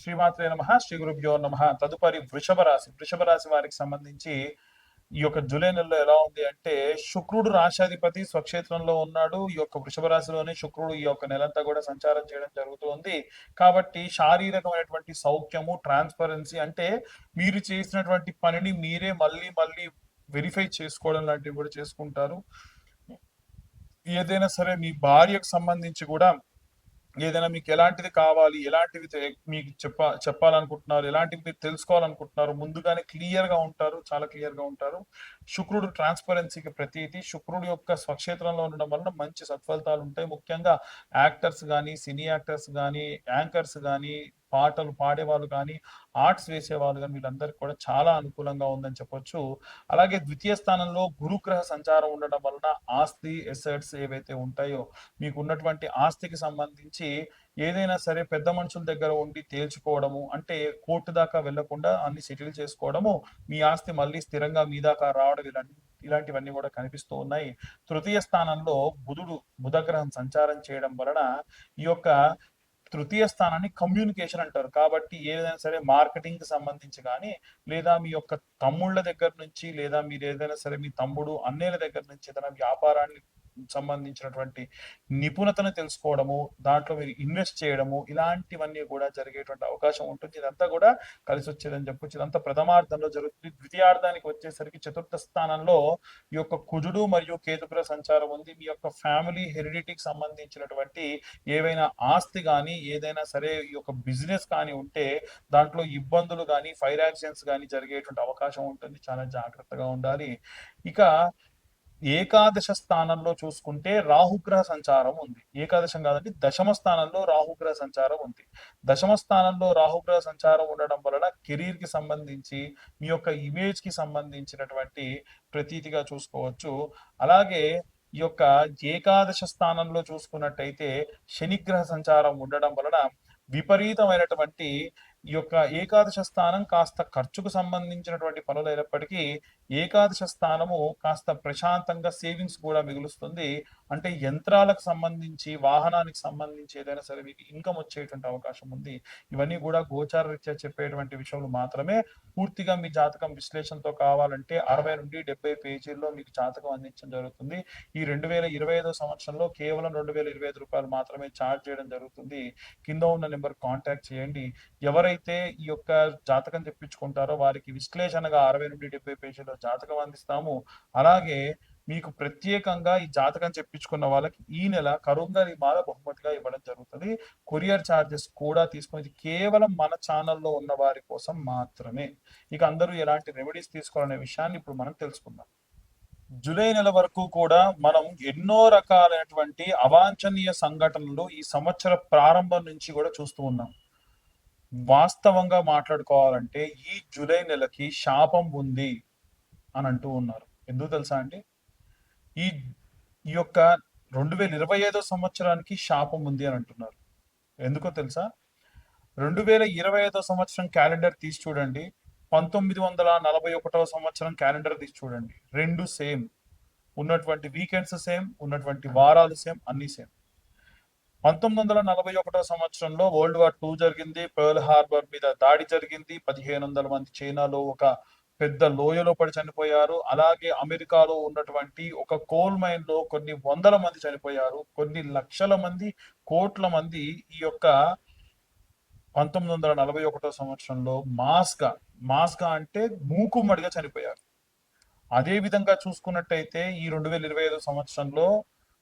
శ్రీమాత్రే నమ శ్రీ గురుభ్యో నమ. తదుపరి వృషభ రాశి వృషభ రాశి వారికి సంబంధించి ఈ యొక్క జూలై నెలలో ఎలా ఉంది అంటే శుక్రుడు రాశాధిపతి స్వక్షేత్రంలో ఉన్నాడు. ఈ యొక్క వృషభ రాశిలోనే శుక్రుడు ఈ యొక్క నెలంతా కూడా సంచారం చేయడం జరుగుతుంది. కాబట్టి శారీరకమైనటువంటి సౌఖ్యము ట్రాన్స్పరెన్సీ అంటే మీరు చేసినటువంటి పనిని మీరే మళ్ళీ మళ్ళీ వెరిఫై చేసుకోవడం లాంటివి కూడా చేసుకుంటారు. ఏదైనా సరే మీ భార్యకు సంబంధించి కూడా ఏదైనా మీకు ఎలాంటిది కావాలి ఎలాంటివి మీకు చెప్ప చెప్పాలనుకుంటున్నారు ఎలాంటివి మీరు తెలుసుకోవాలనుకుంటున్నారు ముందుగానే క్లియర్గా ఉంటారు చాలా క్లియర్గా ఉంటారు. శుక్రుడు ట్రాన్స్పరెన్సీకి ప్రతీది శుక్రుడు యొక్క స్వక్షేత్రంలో ఉండడం వలన మంచి సత్ఫలితాలు ఉంటాయి. ముఖ్యంగా యాక్టర్స్ కానీ సినీ యాక్టర్స్ కానీ యాంకర్స్ కానీ పాటలు పాడేవాళ్ళు కానీ ఆర్ట్స్ వేసేవాళ్ళు కానీ వీళ్ళందరికీ కూడా చాలా అనుకూలంగా ఉందని చెప్పొచ్చు. అలాగే ద్వితీయ స్థానంలో గురుగ్రహ సంచారం ఉండడం వలన ఆస్తి ఎసెట్స్ ఏవైతే ఉంటాయో మీకు ఉన్నటువంటి ఆస్తికి సంబంధించి ఏదైనా సరే పెద్ద మనుషుల దగ్గర ఉండి తేల్చుకోవడము అంటే కోర్టు దాకా వెళ్ళకుండా అన్ని సెటిల్ చేసుకోవడము మీ ఆస్తి మళ్ళీ స్థిరంగా మీ దాకా రావడం ఇలాంటి ఇలాంటివన్నీ కూడా కనిపిస్తూ ఉన్నాయి. తృతీయ స్థానంలో బుధుడు బుధగ్రహం సంచారం చేయడం వలన ఈ యొక్క తృతీయ స్థానాన్ని కమ్యూనికేషన్ అంటారు. కాబట్టి ఏదైనా సరే మార్కెటింగ్కి సంబంధించి కానీ లేదా మీ యొక్క తమ్ముళ్ళ దగ్గర నుంచి లేదా మీరు ఏదైనా సరే మీ తమ్ముడు అన్నయ్యల దగ్గర నుంచి ఏదైనా వ్యాపారాన్ని సంబంధించినటువంటి నిపుణతను తెలుసుకోవడము దాంట్లో మీరు ఇన్వెస్ట్ చేయడము ఇలాంటివన్నీ కూడా జరిగేటువంటి అవకాశం ఉంటుంది. ఇదంతా కూడా కలిసి వచ్చేదని చెప్పొచ్చు. ఇదంతా ప్రథమార్థంలో జరుగుతుంది. ద్వితీయార్థానికి వచ్చేసరికి చతుర్థ స్థానంలో ఈ యొక్క కుజుడు మరియు కేతుగ్ర సంచారం ఉంది. మీ యొక్క ఫ్యామిలీ హెరిడిటీకి సంబంధించినటువంటి ఏవైనా ఆస్తి కానీ ఏదైనా సరే ఈ యొక్క బిజినెస్ కానీ ఉంటే దాంట్లో ఇబ్బందులు కానీ ఫైర్ యాక్సిడెంట్స్ కానీ జరిగేటువంటి అవకాశం ఉంటుంది. చాలా జాగ్రత్తగా ఉండాలి. ఇక ఏకాదశ స్థానంలో చూసుకుంటే రాహుగ్రహ సంచారం ఉంది. ఏకాదశం కాదండి దశమ స్థానంలో రాహుగ్రహ సంచారం ఉంది. దశమ స్థానంలో రాహుగ్రహ సంచారం ఉండడం వలన కెరీర్కి సంబంధించి మీ యొక్క ఇమేజ్కి సంబంధించినటువంటి ప్రతీతిగా చూసుకోవచ్చు. అలాగే ఈ యొక్క ఏకాదశ స్థానంలో చూసుకున్నట్టయితే శనిగ్రహ సంచారం ఉండడం వలన విపరీతమైనటువంటి ఈ యొక్క ఏకాదశ స్థానం కాస్త ఖర్చుకు సంబంధించినటువంటి పనులు అయినప్పటికీ ఏకాదశ స్థానము కాస్త ప్రశాంతంగా సేవింగ్స్ కూడా మిగులుస్తుంది. అంటే యంత్రాలకు సంబంధించి వాహనానికి సంబంధించి ఏదైనా సరే మీకు ఇన్కమ్ వచ్చేటువంటి అవకాశం ఉంది. ఇవన్నీ కూడా గోచార రీత్యా చెప్పేటువంటి విషయాలు మాత్రమే పూర్తిగా మీ జాతకం విశ్లేషణతో కావాలంటే అరవై నుండి డెబ్బై పేజీల్లో మీకు జాతకం అందించడం జరుగుతుంది. ఈ రెండు వేల ఇరవై ఐదో సంవత్సరంలో కేవలం రెండు వేల ఇరవై ఐదు రూపాయలు మాత్రమే ఛార్జ్ చేయడం జరుగుతుంది. కింద ఉన్న నెంబర్ కాంటాక్ట్ చేయండి. ఎవరైతే ఈ యొక్క జాతకం తెప్పించుకుంటారో వారికి విశ్లేషణగా అరవై నుండి డెబ్బై పేజీలో జాతకం అందిస్తాము. అలాగే మీకు ప్రత్యేకంగా ఈ జాతకం చెప్పించుకున్న వాళ్ళకి ఈ నెల కరుంగరి మాల బహుమతిగా ఇవ్వడం జరుగుతుంది. కొరియర్ ఛార్జెస్ కూడా తీసుకునేది కేవలం మన ఛానల్లో ఉన్న వారి కోసం మాత్రమే. ఇక అందరూ ఎలాంటి రెమెడీస్ తీసుకోవాలనే విషయాన్ని ఇప్పుడు మనం తెలుసుకుందాం. జూలై నెల వరకు కూడా మనం ఎన్నో రకాలైనటువంటి అవాంఛనీయ సంఘటనలు ఈ సంవత్సర ప్రారంభం నుంచి కూడా చూస్తూ ఉన్నాం. వాస్తవంగా మాట్లాడుకోవాలంటే ఈ జూలై నెలకి శాపం ఉంది. అని అంటూ ఉన్నారు. ఎందుకు తెలుసా అండి? ఈ ఈ యొక్క రెండు వేల ఇరవై ఐదో సంవత్సరానికి శాపం ఉంది అని అంటున్నారు. ఎందుకో తెలుసా? రెండు వేల ఇరవై ఐదో సంవత్సరం క్యాలెండర్ తీసి చూడండి. పంతొమ్మిది వందల నలభై ఒకటో సంవత్సరం క్యాలెండర్ తీసి చూడండి. రెండు సేమ్. ఉన్నటువంటి వీకెండ్స్ సేమ్ ఉన్నటువంటి వారాలు సేమ్ అన్ని సేమ్. పంతొమ్మిది వందల నలభై ఒకటో సంవత్సరంలో వరల్డ్ వార్ టూ జరిగింది. పర్ల్ హార్బర్ మీద దాడి జరిగింది. పదిహేను వందల మంది చైనాలో ఒక పెద్ద లోయలో పడి చనిపోయారు. అలాగే అమెరికాలో ఉన్నటువంటి ఒక కోల్ మైన్లో కొన్ని వందల మంది చనిపోయారు. కొన్ని లక్షల మంది కోట్ల మంది ఈ యొక్క పంతొమ్మిది వందల నలభై ఒకటో సంవత్సరంలో మాస్గా మాస్గా అంటే మూకుమ్మడిగా చనిపోయారు. అదే విధంగా చూసుకున్నట్టయితే ఈ రెండు వేల ఇరవై ఐదు సంవత్సరంలో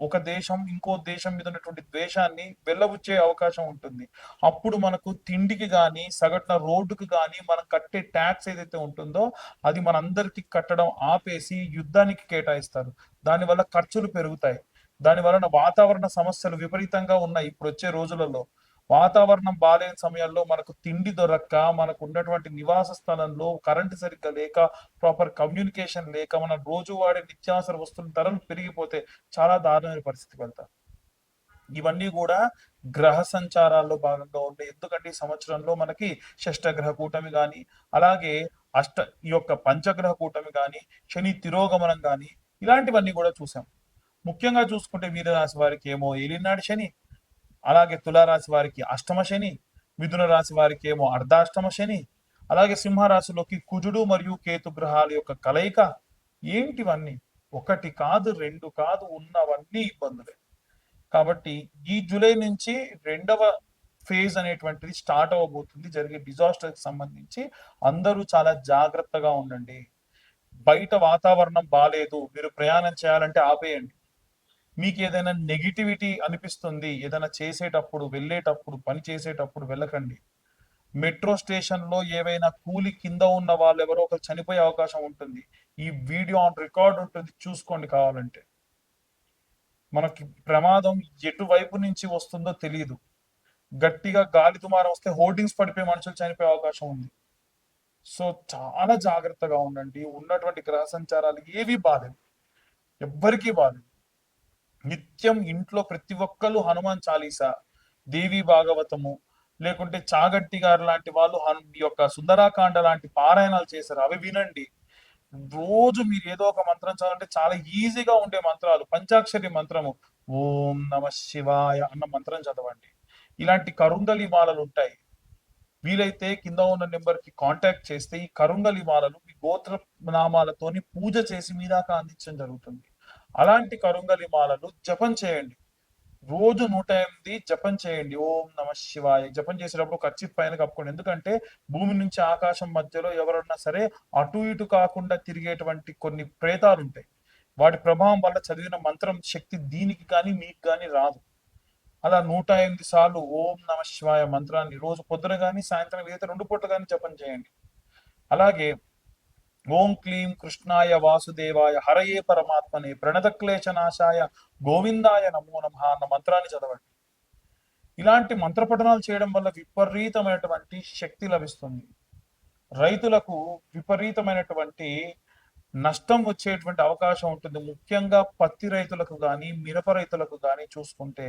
ఒక దేశం ఇంకో దేశం మీద ఉన్నటువంటి ద్వేషాన్ని వెళ్ళబుచ్చే అవకాశం ఉంటుంది. అప్పుడు మనకు తిండికి కానీ సగటున రోడ్డుకి కానీ మనం కట్టే ట్యాక్స్ ఏదైతే ఉంటుందో అది మనందరికీ కట్టడం ఆపేసి యుద్ధానికి కేటాయిస్తారు. దానివల్ల ఖర్చులు పెరుగుతాయి. దాని వలన వాతావరణ సమస్యలు విపరీతంగా ఉన్నాయి. ఇప్పుడు వచ్చే రోజులలో వాతావరణం బాగాలేని సమయాల్లో మనకు తిండి దొరక్క మనకు ఉన్నటువంటి నివాస స్థలంలో కరెంటు సరిగ్గా లేక ప్రాపర్ కమ్యూనికేషన్ లేక మన రోజు వాడే నిత్యావసర వస్తువుల ధరలు పెరిగిపోతే చాలా దారుణమైన పరిస్థితికి వెళ్తాం. ఇవన్నీ కూడా గ్రహ సంచారాల్లో భాగంగా ఉండే. ఎందుకంటే ఈ సంవత్సరంలో మనకి షష్టగ్రహ కూటమి కానీ అలాగే అష్ట ఈ యొక్క పంచగ్రహ కూటమి కానీ శని తిరోగమనం కానీ ఇలాంటివన్నీ కూడా చూసాం. ముఖ్యంగా చూసుకుంటే వీరరాశి వారికి ఏమో ఏలినాడు శని అలాగే తులారాశి వారికి అష్టమ శని మిథున రాశి వారికి ఏమో అర్ధాష్టమ శని అలాగే సింహరాశిలోకి కుజుడు మరియు కేతు గ్రహాల యొక్క కలయిక ఏంటివన్నీ? ఒకటి కాదు రెండు కాదు ఉన్నవన్నీ ఇబ్బందులే. కాబట్టి ఈ జూలై నుంచి రెండవ ఫేజ్ అనేటువంటిది స్టార్ట్ అవ్వబోతుంది. జరిగే డిజాస్టర్కి సంబంధించి అందరూ చాలా జాగ్రత్తగా ఉండండి. బయట వాతావరణం బాగాలేదు మీరు ప్రయాణం చేయాలంటే ఆపేయండి. మీకు ఏదైనా నెగిటివిటీ అనిపిస్తుంది ఏదైనా చేసేటప్పుడు వెళ్ళేటప్పుడు పని చేసేటప్పుడు వెళ్ళకండి. మెట్రో స్టేషన్లో ఏవైనా కూలి కింద ఉన్న వాళ్ళు ఎవరో ఒకరు చనిపోయే అవకాశం ఉంటుంది. ఈ వీడియో ఆన్ రికార్డ్ ఉంటుంది చూసుకోండి కావాలంటే. మనకి ప్రమాదం ఎటువైపు నుంచి వస్తుందో తెలియదు గట్టిగా గాలి దుమారం వస్తే హోర్డింగ్స్ పడిపోయి మనుషులు చనిపోయే అవకాశం ఉంది. సో చాలా జాగ్రత్తగా ఉండండి. ఉన్నటువంటి గ్రహ సంచారాలు ఏవి బాధ ఎవ్వరికీ బాధలు నిత్యం ఇంట్లో ప్రతి ఒక్కరు హనుమాన్ చాలీసా దేవి భాగవతము లేకుంటే చాగట్టి గారు లాంటి వాళ్ళు హను ఈ యొక్క సుందరాకాండ లాంటి పారాయణాలు చేశారు. అవి వినండి. రోజు మీరు ఏదో ఒక మంత్రం చదవంటే చాలా ఈజీగా ఉండే మంత్రాలు. పంచాక్షరి మంత్రము ఓం నమ శివాయ అన్న మంత్రం చదవండి. ఇలాంటి కరుంగలి మాలలు ఉంటాయి. వీలైతే కింద ఉన్న నెంబర్కి కాంటాక్ట్ చేస్తే ఈ కరుంగలి మాలలు మీ గోత్ర నామాలతోని పూజ చేసి మీ దాకా అందించడం జరుగుతుంది. అలాంటి కరుంగలి మాలలు జపం చేయండి. రోజు నూట ఎనిమిది జపం చేయండి. ఓం నమ శివాయ. జపం చేసేటప్పుడు ఖర్చు పైన కప్పుకోండి. ఎందుకంటే భూమి నుంచి ఆకాశం మధ్యలో ఎవరన్నా సరే అటు ఇటు కాకుండా తిరిగేటువంటి కొన్ని ప్రేతాలు ఉంటాయి వాటి ప్రభావం వల్ల చదివిన మంత్రం శక్తి దీనికి కానీ మీకు కానీ రాదు. అలా నూట ఎనిమిది సార్లు ఓం నమ శివాయ మంత్రాన్ని రోజు పొద్దున కానీ సాయంత్రం ఏదైతే రెండు పూట కానీ జపం చేయండి. అలాగే ఓం క్లీం కృష్ణాయ వాసుదేవాయ హరయే పరమాత్మనే ప్రణతక్లేశ నాశాయ గోవిందాయ నమో నమ అన్న మంత్రాన్ని చదవండి. ఇలాంటి మంత్ర పఠనాలు చేయడం వల్ల విపరీతమైనటువంటి శక్తి లభిస్తుంది. రైతులకు విపరీతమైనటువంటి నష్టం వచ్చేటువంటి అవకాశం ఉంటుంది. ముఖ్యంగా పత్తి రైతులకు కానీ మిరప రైతులకు కానీ చూసుకుంటే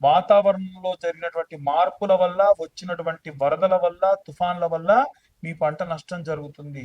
వాతావరణంలో జరిగినటువంటి మార్పుల వల్ల వచ్చినటువంటి వరదల వల్ల తుఫాన్ల వల్ల మీ పంట నష్టం జరుగుతుంది.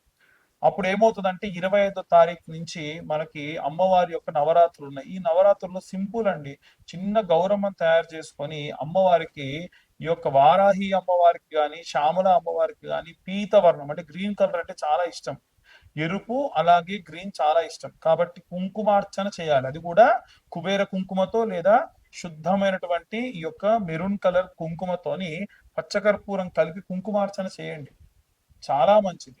అప్పుడు ఏమవుతుందంటే ఇరవై ఐదో తారీఖు నుంచి మనకి అమ్మవారి యొక్క నవరాత్రులు ఉన్నాయి. ఈ నవరాత్రుల్లో సింపుల్ అండి. చిన్న గౌరవం తయారు చేసుకొని అమ్మవారికి ఈ యొక్క వారాహి అమ్మవారికి కానీ శ్యామల అమ్మవారికి కానీ పీతవర్ణం అంటే గ్రీన్ కలర్ అంటే చాలా ఇష్టం. ఎరుపు అలాగే గ్రీన్ చాలా ఇష్టం. కాబట్టి కుంకుమార్చన చేయాలి. అది కూడా కుబేర కుంకుమతో లేదా శుద్ధమైనటువంటి ఈ యొక్క మెరూన్ కలర్ కుంకుమతోని పచ్చకర్పూరం కలిపి కుంకుమార్చన చేయండి. చాలా మంచిది.